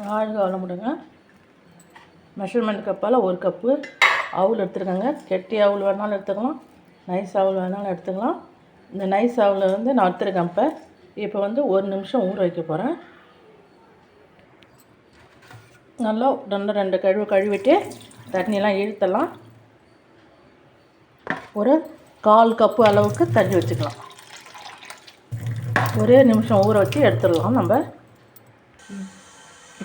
வாழ்க வளமுடுங்க மெஷர்மெண்ட் கப்பால் ஒரு கப்பு அவுல் எடுத்துருக்கேங்க. கெட்டி அவுல் வேணாலும் எடுத்துக்கலாம். நைஸ் அவுல் வேணாலும் எடுத்துக்கலாம். இந்த நைஸ் அவுல் வந்து நான் எடுத்துருக்கேன் இப்போ. இப்போ வந்து ஒரு நிமிஷம் ஊற வைக்க போகிறேன் நல்லா ரெண்டு ரெண்டு கழுவு கழுவிட்டு தண்ணியெல்லாம் இழுத்தலாம் ஒரு கால் கப்பு அளவுக்கு தண்ணி வச்சுக்கலாம். ஒரே நிமிஷம் ஊற வச்சு எடுத்துடலாம் நம்ம.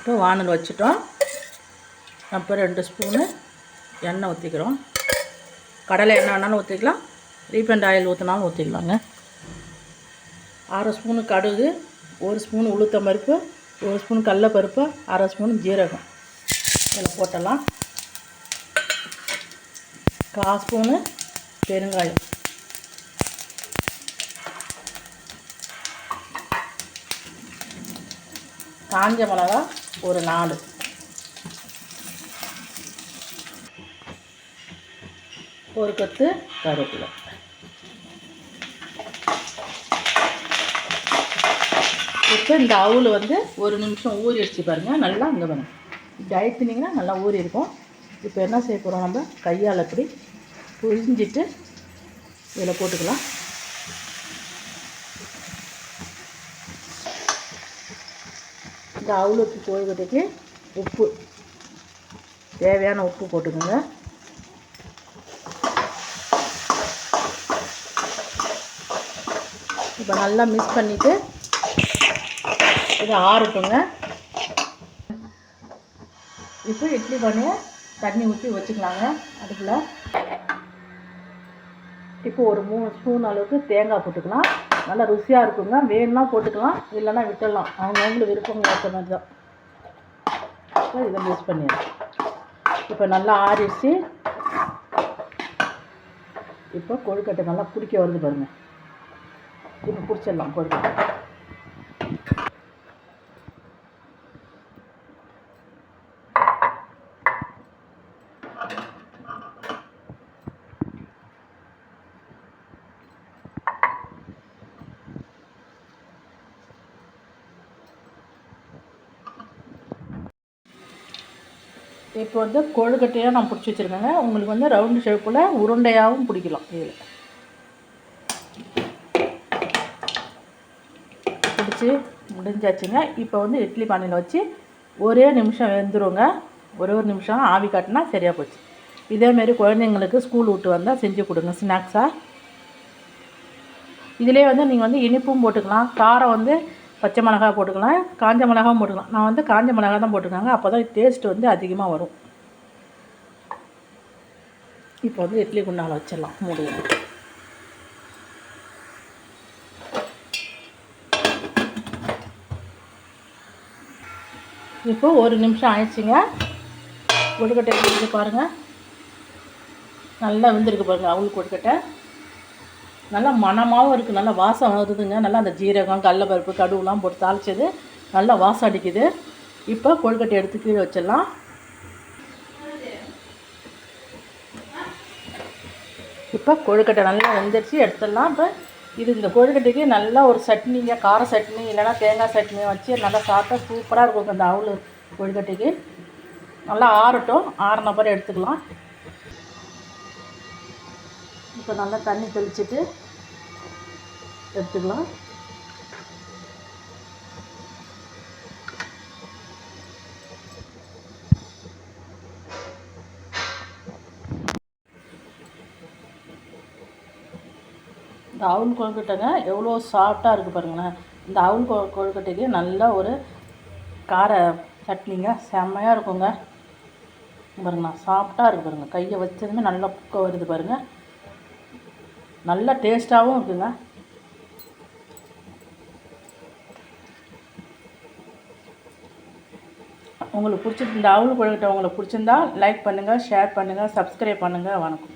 இப்போ வானல் வச்சுட்டோம். அப்புறம் ரெண்டு ஸ்பூனு எண்ணெய் ஊற்றிக்கிறோம் கடலை எண்ணெய் வேணாலும் ஊற்றிக்கலாம் ரீஃபண்ட் ஆயில் ஊற்றினாலும் ஊற்றிக்கலாங்க அரை ஸ்பூனு கடுகு ஒரு ஸ்பூன் உளுத்தம் பருப்பு ஒரு ஸ்பூன் கடலப்பருப்பு அரை ஸ்பூன் ஜீரகம். இதில் போட்டலாம் கால் ஸ்பூனு பெருங்காயம். காஞ்ச மிளகா ஒரு நாலு. ஒரு கொத்து கருவேப்பிலை. இப்போ இந்த அவுல் வந்து ஒரு நிமிஷம் ஊறி அடிச்சு பாருங்கள் நல்லா அங்கே வேணும் இப்படி அழுத்தினீங்கன்னா நல்லா ஊறி இருக்கும். இப்போ என்ன செய்ய போகிறோம் நம்ம? கையால் இப்படி புரிஞ்சிட்டு இதில் போட்டுக்கலாம். இந்த அவுளுக்கு கோழிக்கட்டைக்கு உப்பு. தேவையான உப்பு போட்டுக்கோங்க. இப்போ நல்லா மிக்ஸ் பண்ணிவிட்டு இதை ஆறுட்டுங்க. இப்போ இட்லி பண்ணி தண்ணி ஊற்றி வச்சுக்கலாங்க. அடுப்பில். இப்போ ஒரு மூணு ஸ்பூன் அளவுக்கு தேங்காய் போட்டுக்கலாம். நல்லா ருசியாக இருக்குங்க. வேணும்னா போட்டுக்கலாம் இல்லைன்னா விட்டுடலாம். அவங்கவுங்களுக்கு விருப்பம் ஏற்ற மாதிரி தான். இதை மிக்ஸ் பண்ணிடலாம். இப்போ நல்லா ஆறிச்சு இப்போ கொழுக்கட்டை நல்லா பிடிக்க வருது பாருங்கள் இப்போ பிடிச்சிடலாம் கொழுக்கட்டை. இப்போ வந்து கொழுக்கட்டையாக நான் பிடிச்சி வச்சுருக்கேங்க. உங்களுக்கு வந்து ரவுண்டு ஷேப்பில் உருண்டையாகவும் பிடிக்கலாம் இதில். பிடிச்சி முடிஞ்சாச்சுங்க. இப்போ வந்து இட்லி பானையில் வச்சு ஒரே நிமிஷம் வெந்துருங்க. ஒரே ஒரு நிமிஷம் ஆவி காட்டினா சரியாக போச்சு. இதேமாரி குழந்தைங்களுக்கு ஸ்கூல் விட்டு வந்தால் செஞ்சு கொடுங்க ஸ்நாக்ஸாக இதிலே வந்து நீங்கள் வந்து இனிப்பும் போட்டுக்கலாம். காரம் வந்து பச்சை மிளகா போட்டுக்கலாம் காஞ்ச மிளகாவும் போட்டுக்கலாம். நான் வந்து காஞ்ச மிளகா தான் போட்டுருக்காங்க. அப்போ தான் டேஸ்ட் வந்து அதிகமாக வரும். இப்போ வந்து இட்லி குண்டால் வச்சிடலாம் மூடுவோம் இப்போ ஒரு நிமிஷம் ஆயிடுச்சுங்க. கொழுக்கட்டை எடுத்து பாருங்கள் நல்லா வெந்திருக்கு பாருங்கள் அவள் கொழுக்கட்டை நல்லா மணமாகவும் இருக்குது நல்லா வாசம் வருதுங்க. நல்லா அந்த ஜீரகம் கடலப்பருப்பு கடுவுலாம் போட்டு தாளிச்சது நல்லா வாசம் அடிக்குது. இப்போ கொழுக்கட்டை எடுத்து கீழே வச்சிடலாம். இப்போ கொழுக்கட்டை நல்லா வெந்துருச்சு எடுத்துடலாம். இப்போ இது இந்த கொழுக்கட்டைக்கு நல்லா ஒரு சட்னிங்க கார சட்னி இல்லைன்னா தேங்காய் சட்னி வச்சு நல்லா சாப்பிட்டா சூப்பராக இருக்கும் இந்த அவுள் கொழுக்கட்டைக்கு. நல்லா ஆறட்டும் ஆறின பிறகு எடுத்துக்கலாம். இப்போ நல்லா தண்ணி தெளிச்சுட்டு எடுத்துக்கலாம். இந்த அவுள் கொழுக்கட்டைங்க எவ்வளோ சாஃப்டாக இருக்குது பாருங்களேன். இந்த அவுள் கொ கொழுக்கட்டைக்கு நல்ல ஒரு கார சட்னிங்க. செம்மையாக இருக்குங்க. பாருங்கண்ணா சாஃப்டாக இருக்குது பாருங்கள் கையை வச்சதுமே நல்லா புக்க வருது பாருங்கள் நல்ல டேஸ்ட்டாகவும் இருக்குங்க. உங்களுக்கு பிடிச்சிருந்தா அவளுக்கு உங்களுக்கு பிடிச்சிருந்தா லைக் பண்ணுங்கள் ஷேர் பண்ணுங்கள் சப்ஸ்கிரைப் பண்ணுங்கள் வணக்கம்.